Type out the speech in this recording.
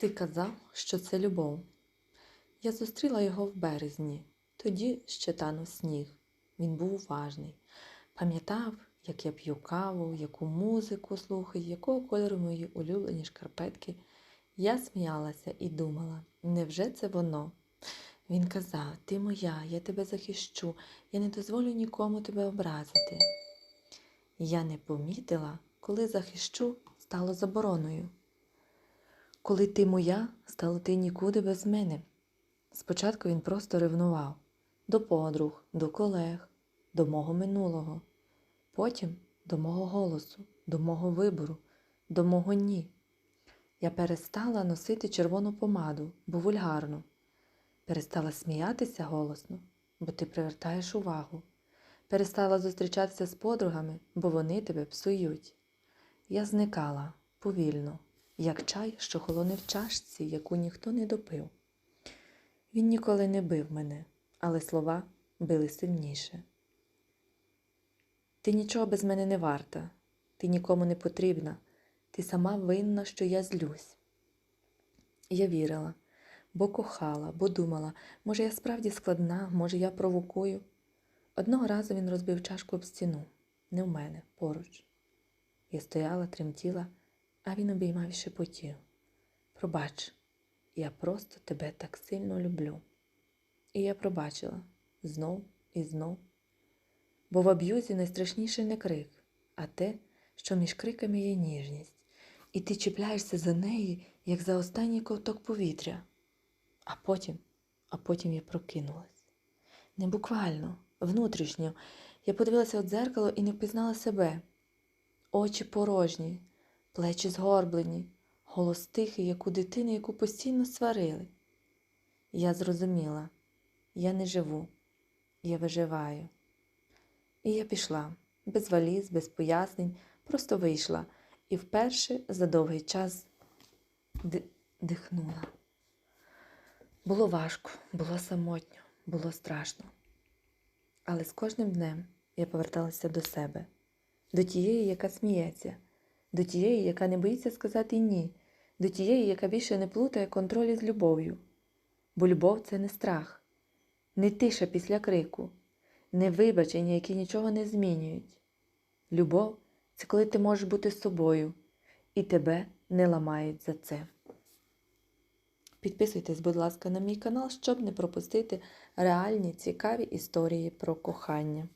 Ти казав, що це любов. Я зустріла його в березні, тоді ще танув сніг. Він був уважний. Пам'ятав, як я п'ю каву, яку музику слухаю, якого кольору мої улюблені шкарпетки. Я сміялася і думала, невже це воно? Він казав, ти моя, я тебе захищу, я не дозволю нікому тебе образити. Я не помітила, коли захищу стало забороною. Коли ти моя, стало ти нікуди без мене. Спочатку він просто ревнував до подруг, до колег, до мого минулого, потім до мого голосу, до мого вибору, до мого ні. Я перестала носити червону помаду, бо вульгарно. Перестала сміятися голосно, бо ти привертаєш увагу. Перестала зустрічатися з подругами, бо вони тебе псують. Я зникала повільно, як чай, що холоне в чашці, яку ніхто не допив. Він ніколи не бив мене, але слова били сильніше. Ти нічого без мене не варта, ти нікому не потрібна, ти сама винна, що я злюсь. Я вірила, бо кохала, бо думала, може, я справді складна, може, я провокую. Одного разу він розбив чашку об стіну, не в мене, поруч. Я стояла, тремтіла, а він обіймав шепотів. Пробач, я просто тебе так сильно люблю. І я пробачила знов і знов. Бо в аб'юзі найстрашніше не крик, а те, що між криками є ніжність, і ти чіпляєшся за неї, як за останній ковток повітря. А потім, а потім я прокинулась. Не буквально, внутрішньо. Я подивилася в дзеркало і не впізнала себе. Очі порожні, плечі згорблені, голос тихий, як у дитини, яку постійно сварили. Я зрозуміла, я не живу, я виживаю. І я пішла, без валіз, без пояснень, просто вийшла і вперше за довгий час дихнула. Було важко, було самотньо, було страшно. Але з кожним днем я поверталася до себе, до тієї, яка сміється, до тієї, яка не боїться сказати ні, до тієї, яка більше не плутає контроль із любов'ю. Бо любов це не страх, не тиша після крику, не вибачення, які нічого не змінюють. Любов це коли ти можеш бути собою, і тебе не ламають за це. Підписуйтесь, будь ласка, на мій канал, щоб не пропустити реальні цікаві історії про кохання.